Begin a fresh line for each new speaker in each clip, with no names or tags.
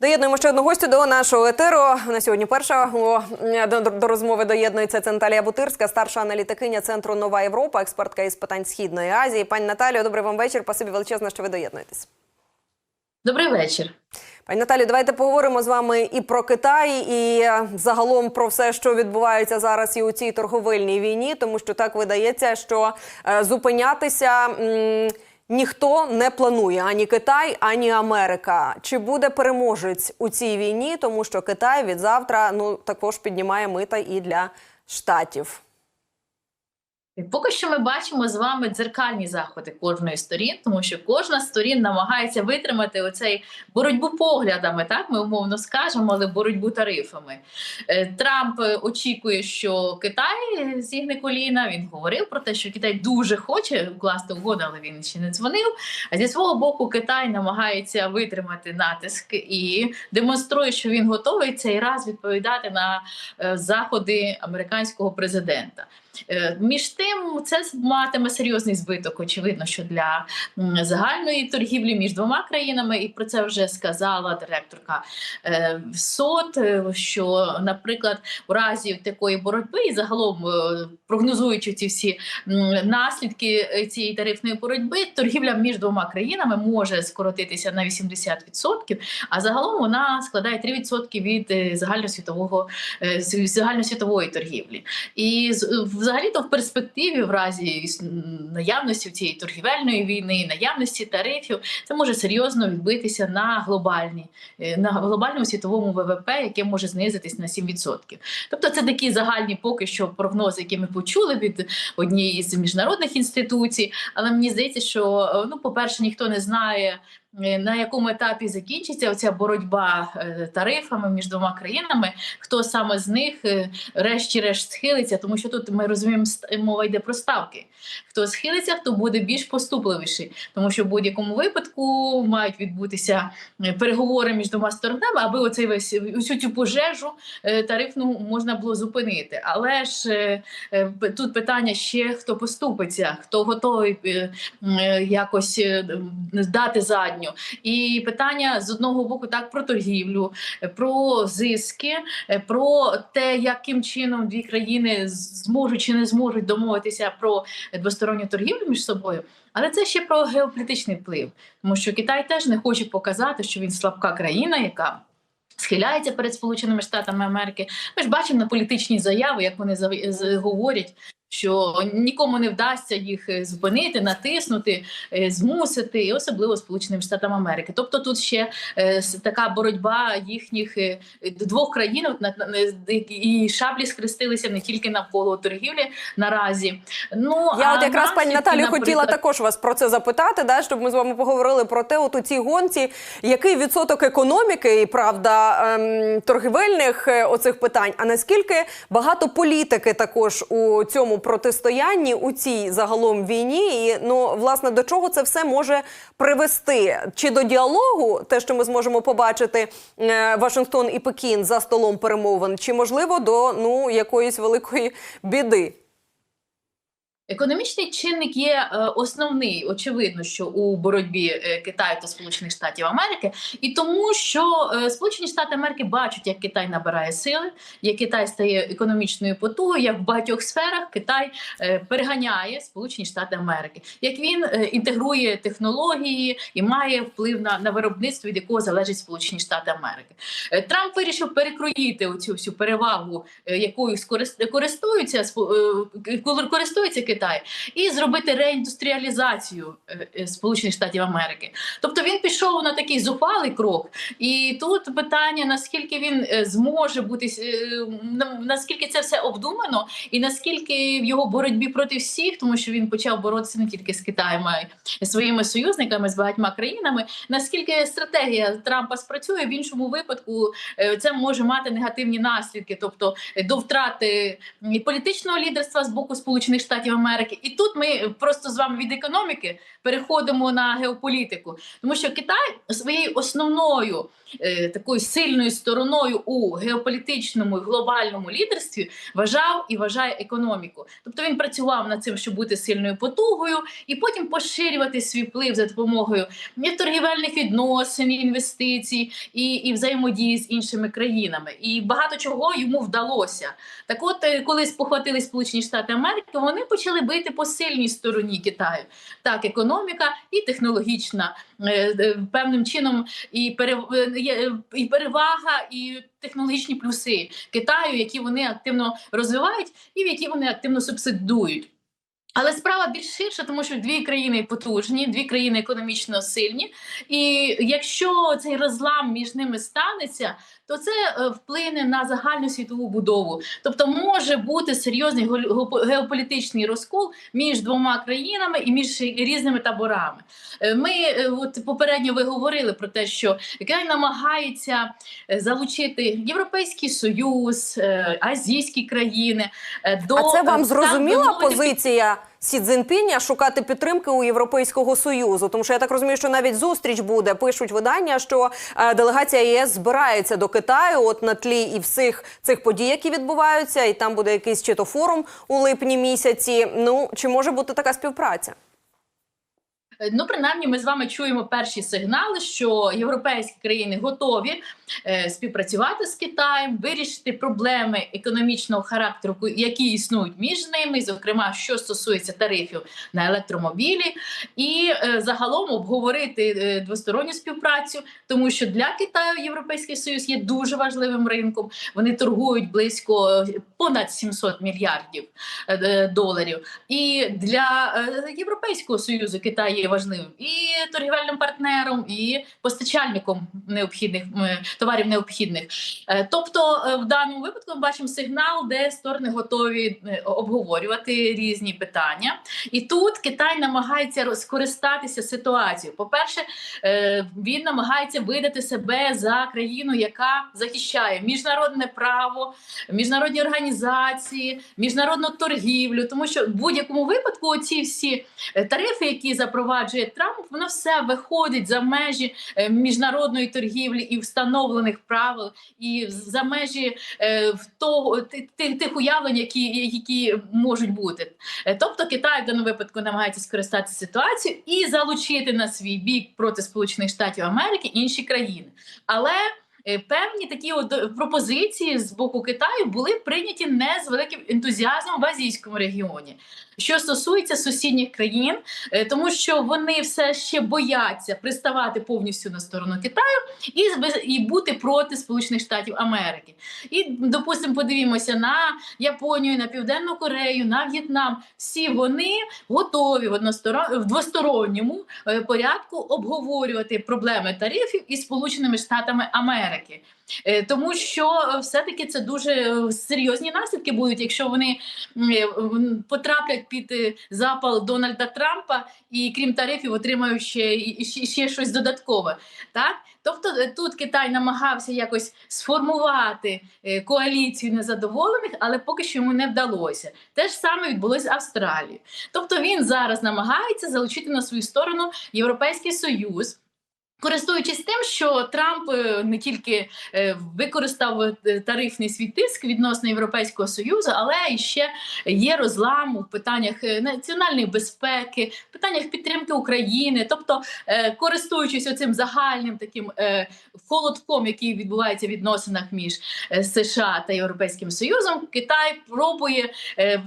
Доєднуємо ще одну гостю до нашого етеру. На сьогодні перша о, до, до розмови доєднується це Наталія Бутирська, старша аналітикиня центру Нова Європа, експертка із питань Східної Азії. Пані Наталію, добрий вам вечір. Спасибі величезно, що ви доєднуєтесь.
Добрий вечір.
Пані Наталі, давайте поговоримо з вами і про Китай, і е, загалом про все, що відбувається зараз і у цій торговельній війні, тому що так видається, що е, зупинятися. М- Ніхто не планує ані Китай, ані Америка. Чи буде переможець у цій війні? Тому що Китай від завтра ну також піднімає мита і для штатів.
Поки що ми бачимо з вами дзеркальні заходи кожної сторін, тому що кожна сторін намагається витримати оцей боротьбу поглядами. Так ми умовно скажемо, але боротьбу тарифами. Е, Трамп е, очікує, що Китай зігне коліна. Він говорив про те, що Китай дуже хоче вкласти угоду, але він ще не дзвонив. А зі свого боку, Китай намагається витримати натиск і демонструє, що він готовий цей раз відповідати на е, заходи американського президента. Е, Між тим, це матиме серйозний збиток. Очевидно, що для загальної торгівлі між двома країнами, і про це вже сказала директорка е, СОТ. е, Що, наприклад, у разі такої боротьби, і загалом прогнозуючи ці всі наслідки цієї тарифної боротьби, торгівля між двома країнами може скоротитися на 80%, а загалом вона складає 3% від загальносвітового загальносвітової торгівлі. І з- взагалі-то в перспективі, в разі наявності цієї торгівельної війни, наявності тарифів, це може серйозно відбитися на глобальній, е, на глобальному світовому ВВП, яке може знизитись на 7%. Тобто, це такі загальні поки що прогнози, які ми почули від однієї з міжнародних інституцій. Але мені здається, що е, ну, по-перше, ніхто не знає. Е, На якому етапі закінчиться оця боротьба е, тарифами між двома країнами? Хто саме з них е, решті-решт схилиться, тому що тут ми розуміємо, мова йде про ставки. Хто схилиться, хто буде більш поступливіший, тому що в будь-якому випадку мають відбутися е, переговори між двома сторонами, аби оцей весь усю цю пожежу е, тарифну можна було зупинити. Але ж е, е, тут питання ще хто поступиться, хто готовий е, е, якось е, дати задню. І питання з одного боку так про торгівлю, е, про зиски, е, про те, яким чином дві країни зможуть чи не зможуть домовитися про двосторонню торгівлю між собою. Але це ще про геополітичний вплив, тому що Китай теж не хоче показати, що він слабка країна, яка схиляється перед Сполученими Штатами Америки. Ми ж бачимо на політичні заяви, як вони говорять. Що нікому не вдасться їх е, зупинити, натиснути, е, змусити, і особливо Сполученим Штатам Америки. Тобто тут ще е, така боротьба їхніх двох країн і шаблі схрестилися не тільки навколо торгівлі наразі. Ну
Я
а
от якраз пані Наталію хотіла також вас про це запитати, да, щоб ми з вами поговорили про те, от у цій гонці, який відсоток економіки і правда ем, торгівельних оцих питань, а наскільки багато політики також у цьому протистоянні, у цій загалом війні, і ну власне до чого це все може привести? Чи до діалогу, те, що ми зможемо побачити е, Вашингтон і Пекін за столом перемовин, чи можливо до ну якоїсь великої біди?
Економічний чинник є е, основний, очевидно, що у боротьбі е, Китаю та Сполучених Штатів Америки, і тому, що е, Сполучені Штати Америки бачать, як Китай набирає сили, як Китай стає економічною потугою, як в багатьох сферах Китай переганяє Сполучені Штати Америки, як він інтегрує технології і має вплив на, на виробництво, від якого залежить Сполучені Штати Америки. Трамп вирішив перекроїти оцю всю перевагу, якою користуються користується Китай, і зробити реіндустріалізацію е, е, Сполучених Штатів Америки. Тобто він пішов на такий зухвалий крок, і тут питання: наскільки він е, зможе бути наскільки це все обдумано, і наскільки в його боротьбі проти всіх, тому що він почав боротися не тільки з Китаєм, а й своїми союзниками з багатьма країнами. Наскільки стратегія Трампа спрацює в іншому випадку, це може мати негативні наслідки, тобто до втрати політичного лідерства з боку Сполучених Штатів Америки. Америки. І тут ми просто з вами від економіки переходимо на геополітику, тому що Китай своєю основною е, такою сильною стороною у геополітичному і глобальному лідерстві вважав і вважає економіку. Тобто він працював над цим, щоб бути сильною потугою, і потім поширювати свій вплив за допомогою торгівельних відносин, інвестицій і, і взаємодії з іншими країнами. І багато чого йому вдалося. Так, от, е, коли спохватили Сполучені Штати Америки, вони почали бити по сильній стороні Китаю. Так, економіка і технологічна е, е, певним чином і, е, і перевага, і технологічні плюси Китаю, які вони активно розвивають, і в які вони активно субсидують. Але справа більш ширша, тому що дві країни потужні, дві країни економічно сильні. І якщо цей розлам між ними станеться, то це е, вплине на загальну світову будову. Тобто може бути серйозний геополітичний розкол між двома країнами і між різними таборами. Е, Ми е, от попередньо ви говорили про те, що Китай намагається залучити Європейський Союз, азійські країни до
А це вам зрозуміла позиція Сі Цзіньпіня шукати підтримки у Європейського союзу? Тому що я так розумію, що навіть зустріч буде. Пишуть видання, що е, делегація ЄС збирається до Китаю, от на тлі і всіх цих подій, які відбуваються, і там буде якийсь чи то форум у липні місяці. Ну чи може бути така співпраця?
Е, Ну, принаймні, ми з вами чуємо перші сигнали, що європейські країни готові е, співпрацювати з Китаєм, вирішити проблеми економічного характеру, які існують між ними, зокрема, що стосується тарифів на електромобілі, і е, загалом обговорити двосторонню співпрацю, тому що для Китаю Європейський Союз є дуже важливим ринком. Вони торгують близько понад 700 мільярдів доларів. І для Європейського союзу Китай є важливим і торгівельним партнером, і постачальником необхідних е, товарів необхідних. Е, Тобто, е, в даному випадку ми бачимо сигнал, де сторони готові обговорювати різні питання. І тут Китай намагається скористатися ситуацією. По-перше, е, він намагається видати себе за країну, яка захищає міжнародне право, міжнародні організації, міжнародну торгівлю, тому що в будь-якому випадку ці всі тарифи, які запроваджує Трамп, воно все виходить за межі е, міжнародної торгівлі і встановлених правил, і за межі е, в того ти- ти- тих уявлень, які, які можуть бути. Е, Тобто Китай в даному випадку намагається скористатися ситуацією і залучити на свій бік проти Сполучених Штатів Америки інші країни. Але певні такі от пропозиції з боку Китаю були прийняті не з великим ентузіазмом в азійському регіоні. Що стосується сусідніх країн, е, тому що вони все ще бояться приставати повністю на сторону Китаю і, і бути проти Сполучених Штатів Америки. І, допустимо, подивімося на Японію, на Південну Корею, на В'єтнам. Всі вони готові в, односторон... в двосторонньому е, порядку обговорювати проблеми тарифів із Сполученими Штатами Америки. Е, Тому що е, все-таки це дуже е, серйозні наслідки будуть, якщо вони потраплять під запал Дональда Трампа і крім тарифів отримають ще, ще, щось додаткове. Так? Тобто тут Китай намагався якось сформувати коаліцію незадоволених, але поки що йому не вдалося. Те ж саме відбулося з Австралією. Тобто він зараз намагається залучити на свою сторону Європейський Союз. Користуючись тим, що Трамп е, не тільки е, використав е, тарифний свій тиск відносно Європейського союзу, але і ще є розлам у питаннях національної безпеки, питаннях підтримки України. Тобто, користуючись оцим загальним таким холодком, який відбувається в відносинах між США та Європейським Союзом, Китай пробує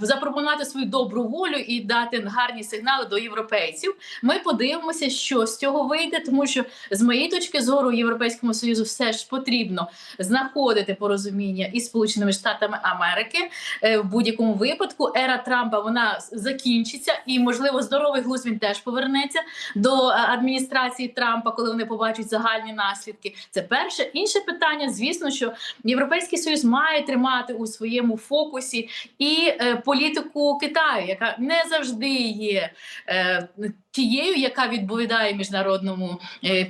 запропонувати свою добру волю і дати гарні сигнали до європейців. Ми подивимося, що з цього вийде, тому що з моєї точки зору Європейському Союзу все ж потрібно знаходити порозуміння із Сполученими Штатами Америки. Е, В будь-якому випадку ера Трампа вона закінчиться, і можливо здоровий глузд він теж повернеться до е, адміністрації Трампа, коли вони побачать загальні наслідки. Це перше. Інше питання, звісно, що Європейський Союз має тримати у своєму фокусі і е, політику Китаю, яка не завжди є. Тією, яка відповідає міжнародному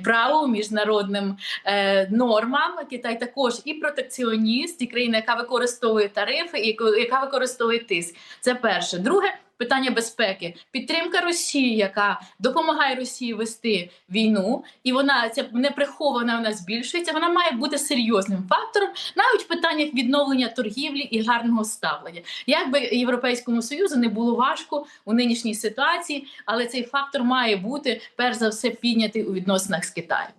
праву, міжнародним е, нормам, Китай також і протекціоніст, і країна, яка використовує тарифи, і яка використовує тиск. Це перше. Друге, питання безпеки, підтримка Росії, яка допомагає Росії вести війну, і вона ця не прихована, вона збільшується. Вона має бути серйозним фактором навіть в питаннях відновлення торгівлі і гарного ставлення. Як би європейському союзу не було важко у нинішній ситуації, але цей фактор має бути перш за все піднятий у відносинах з Китаєм.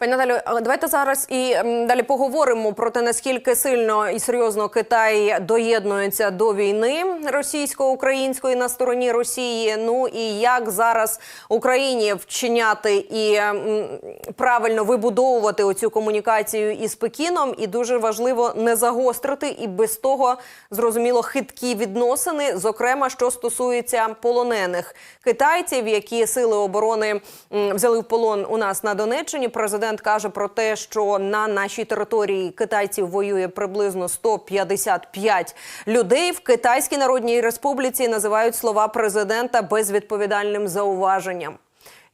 Пані Наталю, давайте зараз і далі поговоримо про те, наскільки сильно і серйозно Китай доєднується до війни російсько-української на стороні Росії. Ну і як зараз Україні вчиняти і правильно вибудовувати оцю комунікацію із Пекіном, і дуже важливо не загострити і без того зрозуміло хиткі відносини, зокрема, що стосується полонених китайців, які сили оборони взяли в полон у нас на Донеччині. Президент каже про те, що на нашій території китайців воює приблизно 155 людей. В Китайській Народній Республіці називають слова президента безвідповідальним зауваженням.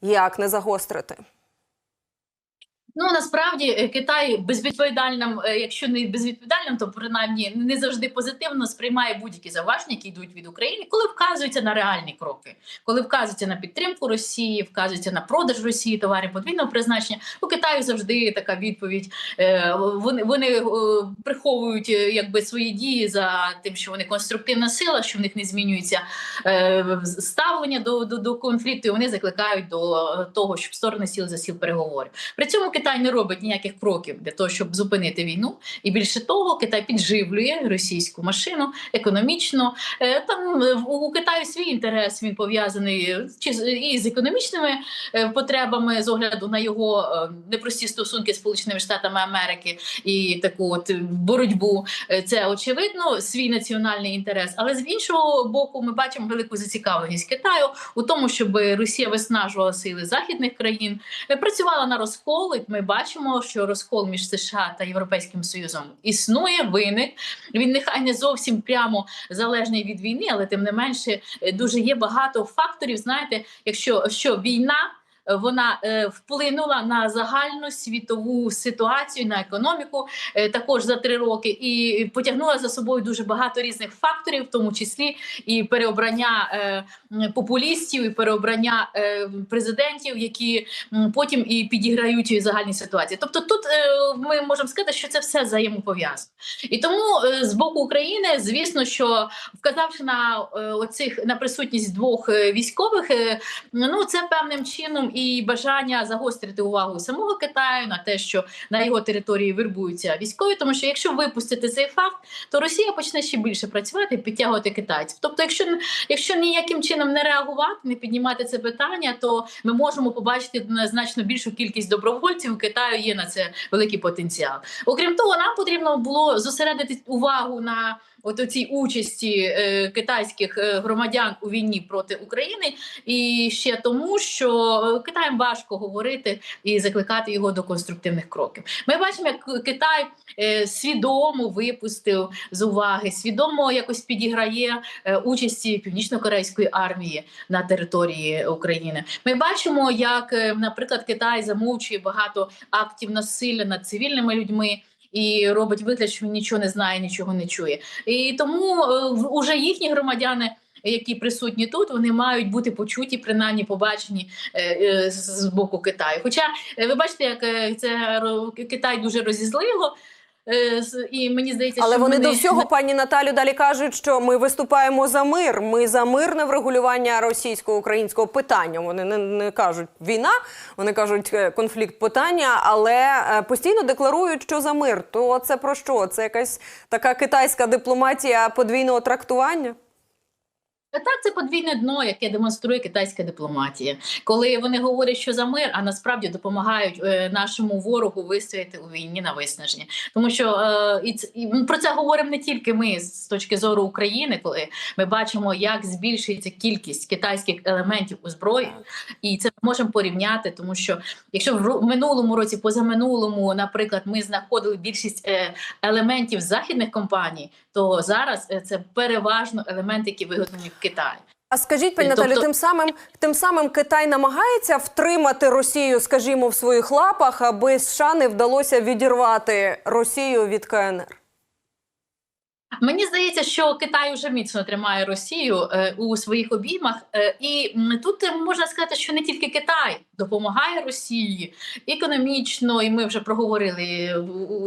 Як не загострити?
Ну насправді е, Китай безвідповідальним, е, якщо не безвідповідальним, то принаймні не завжди позитивно сприймає будь-які зауваження, які йдуть від України, коли вказуються на реальні кроки, коли вказується на підтримку Росії, вказується на продаж Росії товарів подвійного призначення. У Китаю завжди така відповідь. Е, Вони вони приховують якби свої дії за тим, що вони конструктивна сила, що в них не змінюється ставлення до, до, до конфлікту. і Вони закликають до того, щоб сторони сіли за сіл переговорів. При цьому Китай не робить ніяких кроків для того, щоб зупинити війну. І більше того, Китай підживлює російську машину економічно. Е, Там е, у Китаю свій інтерес він пов'язаний чи з- і з економічними е, потребами з огляду на його е, непрості стосунки з Сполученими Штатами Америки і таку от боротьбу. Е, Це очевидно свій національний інтерес. Але з іншого боку, ми бачимо велику зацікавленість Китаю у тому, щоб Росія виснажувала сили західних країн, е, працювала на розкол. Ми бачимо, що розкол між США та Європейським Союзом існує, виник. Він нехай не зовсім прямо залежний від війни, але тим не менше е, дуже є багато факторів. Знаєте, якщо що війна. Вона е, вплинула на загальну світову ситуацію на економіку е, також за три роки, і потягнула за собою дуже багато різних факторів, в тому числі і переобрання е, популістів, і переобрання президентів, які потім і підіграють загальні ситуації. Тобто, тут ми можемо сказати, що це все взаємопов'язано. І тому з боку України, звісно, що вказавши на оцих на присутність двох військових, ну це певним чином і бажання загострити увагу самого Китаю на те, що на його території вербуються військові, тому що якщо випустити цей факт, то Росія почне ще більше працювати підтягувати китайців. Тобто, якщо якщо ніяким чином не реагувати, не піднімати це питання, то ми можемо побачити значно більшу кількість добровольців. У Китаю є на це великий потенціал. Окрім того, нам потрібно було зосередити увагу на от у цій участі е, китайських е, громадян у війні проти України, і ще тому, що е, Китаєм важко говорити і закликати його до конструктивних кроків. Ми бачимо, як Китай е, свідомо випустив з уваги, свідомо якось підіграє е, участі північно-корейської армії на території України. Ми бачимо, як, е, наприклад, Китай замовчує багато актів насилля над цивільними людьми. І робить вигляд, що він нічого не знає, нічого не чує. І тому вже в- уже їхні громадяни, які присутні тут, вони мають бути почуті, принаймні побачені е, е, з боку Китаю. Хоча е, ви бачите, як е, це Китай дуже розізлило. Е, І мені здається,
Але
що
вони
вони
до всього, пані Наталю, далі кажуть, що ми виступаємо за мир. Ми за мирне врегулювання російсько-українського питання. Вони не, не кажуть війна, вони кажуть е, конфлікт питання, але е, постійно декларують, що за мир. То це про що? Це якась така китайська дипломатія подвійного трактування?
Так, це подвійне дно, яке демонструє китайська дипломатія, коли вони говорять, що за мир, а насправді допомагають е, нашому ворогу вистояти у війні на виснаження. Тому що е, і, і про це говоримо не тільки ми з точки зору України, коли ми бачимо, як збільшується кількість китайських елементів у зброї, і це ми можемо порівняти, тому що якщо в минулому році, позаминулому, наприклад, ми знаходили більшість е, елементів західних компаній, то зараз е, це переважно елементи, які виготовлені в Китаї.
А скажіть, пані
Тобто-
тим самим тим самим Китай намагається втримати Росію, скажімо, в своїх лапах, аби США не вдалося відірвати Росію від КНР.
Мені здається, що Китай вже міцно тримає Росію е, у своїх обіймах, е, і тут можна сказати, що не тільки Китай допомагає Росії економічно, і ми вже проговорили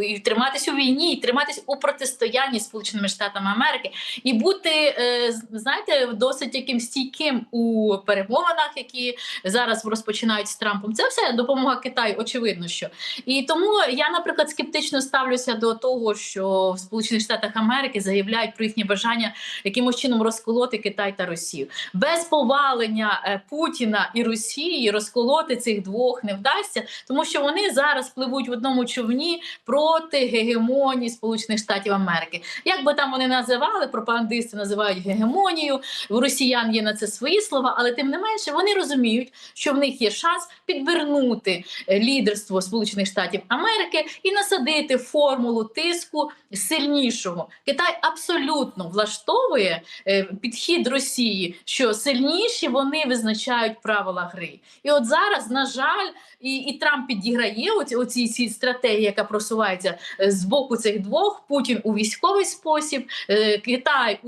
і триматись у війні, і триматись у протистоянні з Сполученими Штатами Америки, і бути е, знаєте, досить яким стійким у перемовинах, які зараз розпочинають з Трампом. Це все допомога Китаю, очевидно, що і тому я, наприклад, скептично ставлюся до того, що в Сполучених Штатах Америки заявляють про їхнє бажання якимось чином розколоти Китай та Росію. Без повалення е, Путіна і Росії розколоти цих двох не вдасться, тому що вони зараз пливуть в одному човні проти гегемонії Сполучених Штатів Америки. Як би там вони називали, пропагандисти називають гегемонію. У росіян є на це свої слова, але тим не менше вони розуміють, що в них є шанс підвернути е, лідерство Сполучених Штатів Америки і насадити формулу тиску сильнішого. Китай абсолютно влаштовує е, підхід Росії, що сильніші вони визначають правила гри. І от зараз, на жаль, і, і Трамп підіграє оці, оці ці стратегії, яка просувається е, з боку цих двох: Путін у військовий спосіб, е, Китай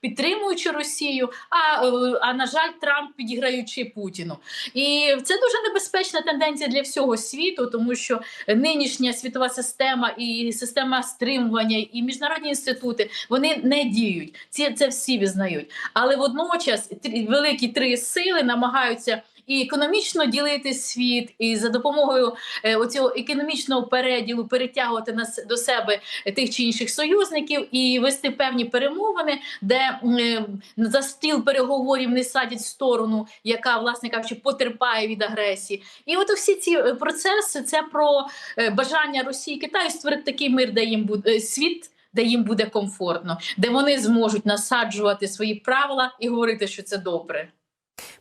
підтримуючи Росію. А, а на жаль, Трамп підіграючи Путіну. І це дуже небезпечна тенденція для всього світу, тому що нинішня світова система і система стримування, і міжнародні інститути вони не діють. Ці це всі визнають. Але водночас великі три сили намагаються. І економічно ділити світ, і за допомогою е, оцього економічного переділу перетягувати на с- до себе тих чи інших союзників і вести певні перемовини, де е, за стіл переговорів не садять сторону, яка, власне кажучи, потерпає від агресії. І от всі ці е, процеси це про бажання Росії і Китаю створити такий мир, де їм буде світ. Де їм буде комфортно, де вони зможуть насаджувати свої правила і говорити, що це добре.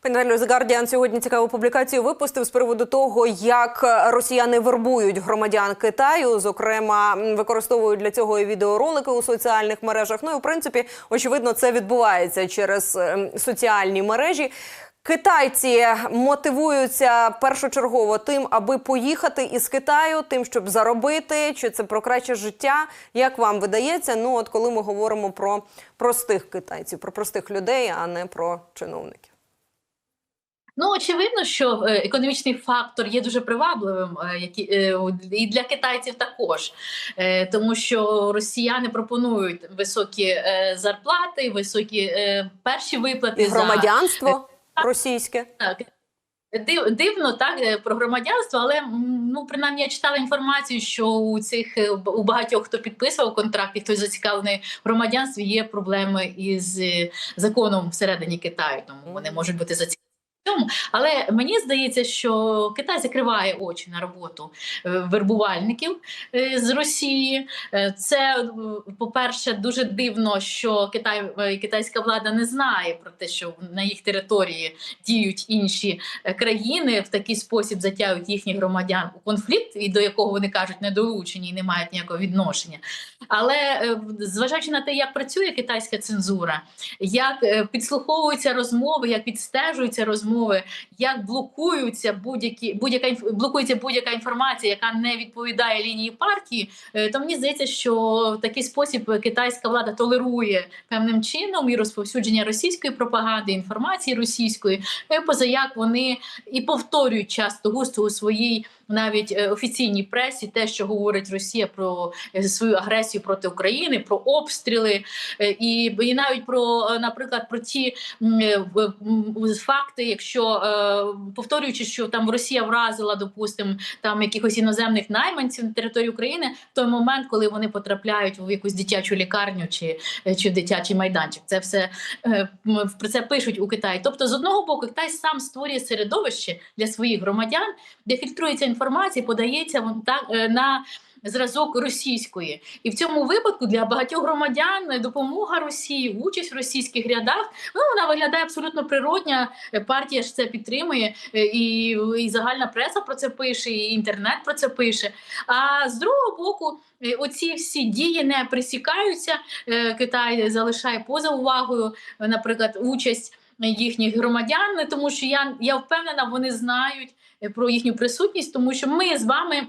The Guardian сьогодні цікаву публікацію випустив з приводу того, як росіяни вербують громадян Китаю. Зокрема, використовують для цього і відеоролики у соціальних мережах. Ну і в принципі, очевидно, це відбувається через ем, соціальні мережі. Китайці мотивуються першочергово тим, аби поїхати із Китаю, тим, щоб заробити, чи це про краще життя. Як вам видається? Ну, от коли ми говоримо про простих китайців, про простих людей, а не про чиновників.
Ну очевидно, що е, економічний фактор є дуже привабливим, е, які е, і для китайців також, тому що росіяни пропонують високі зарплати, високі перші виплати
І
за
громадянство російське.
так. Див, дивно так е, про громадянство, але ну принаймні я читала інформацію, що у цих е, у багатьох, хто підписував контракт, і хтось зацікавлений в громадянстві, є проблеми із е, законом всередині Китаю, тому вони можуть бути зацікавлені. Цьому. Але мені здається, що Китай закриває очі на роботу е, вербувальників е, з Росії. Е, Це, по-перше, дуже дивно, що Китай китайська влада не знає про те, що на їх території діють інші країни в такий спосіб затягують їхніх громадян у конфлікт, і до якого вони кажуть недолучені і не мають ніякого відношення. Але зважаючи на те, як працює китайська цензура, як підслуховуються розмови, як відстежуються розмови, як блокуються будь-які будь-яка блокується будь-яка інформація, яка не відповідає лінії партії, е, то мені здається, що в такий спосіб китайська влада толерує певним чином і розповсюдження російської пропаганди, інформації російської, е, поза як вони і повторюють часто густо у своїй навіть е, офіційній пресі те, що говорить Росія про свою агресію проти України, про обстріли, і, і навіть про, наприклад, про ті факти, якщо е, повторюючи, що там Росія вразила, допустимо, там якихось іноземних найманців на території України в той момент, коли вони потрапляють в якусь дитячу лікарню чи, е, чи дитячий майданчик. Це все е, про це пишуть у Китаї. Тобто, з одного боку, Китай сам створює середовище для своїх громадян, де фільтрується інформація, подається вон так е, на. Зразок російської, і в цьому випадку для багатьох громадян допомога Росії, участь в російських рядах, ну вона виглядає абсолютно природня. Партія ж це підтримує, і, і загальна преса про це пише, і інтернет про це пише. А з другого боку, е, оці всі дії не присікаються. Е, Китай залишає поза увагою, наприклад, участь їхніх громадян, тому що я, я впевнена, вони знають е, про їхню присутність, тому що ми з вами.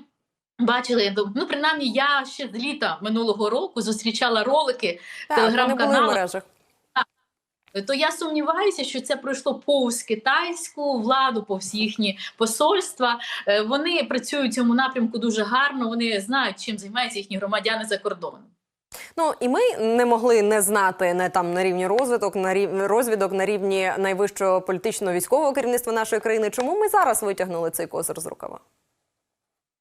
Бачили, ну принаймні я ще з літа минулого року зустрічала ролики телеграм-каналу. То я сумніваюся, що це пройшло повз китайську владу, повз їхні посольства. Е, Вони працюють в цьому напрямку дуже гарно. Вони знають, чим займаються їхні громадяни за кордоном.
Ну і ми не могли не знати не там на рівні розвиток, на рів... розвідок на рівні найвищого політичного військового керівництва нашої країни. Чому ми зараз витягнули цей козир з рукава?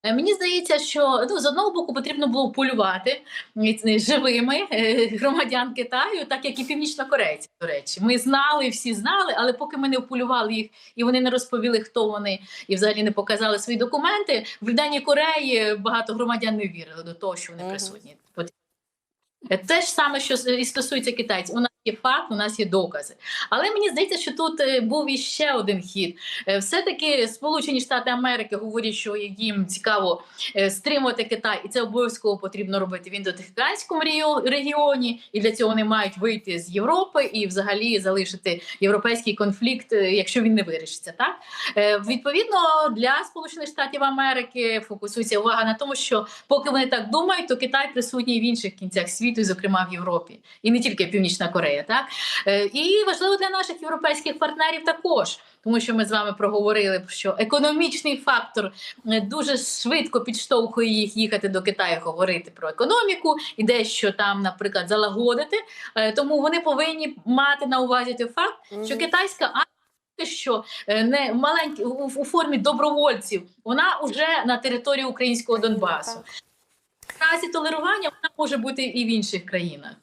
Е, Мені здається, що ну з одного боку потрібно було полювати е, живими е, громадян Китаю, так як і північнокорейці. До речі, ми знали, всі знали, але поки ми не вполювали їх і вони не розповіли, хто вони, і взагалі не показали свої документи. В Південній Кореї багато громадян не вірили до того, що вони присутні. Те ж саме, що і стосується китайців. У нас є факт, у нас є докази. Але мені здається, що тут е, був іще один хід. Е, Все-таки Сполучені Штати Америки говорять, що їм цікаво е, стримувати Китай, і це обов'язково потрібно робити в індотихоокеанському регіо- регіоні. І для цього вони мають вийти з Європи і взагалі залишити європейський конфлікт, якщо він не вирішиться. Так відповідно для Сполучених Штатів Америки фокусується увага на тому, що поки вони так думають, то Китай присутній в інших кінцях світу, зокрема в Європі, і не тільки Північна Корея. Так Е, і важливо для наших європейських партнерів також. Тому що ми з вами проговорили, що економічний фактор е, дуже швидко підштовхує їх їхати до Китаю, говорити про економіку і дещо там, наприклад, залагодити. Е, Тому вони повинні мати на увазі той факт, що китайська армія, що не маленькі у формі добровольців, вона вже на території українського Донбасу. В разі толерування вона може бути і в інших країнах.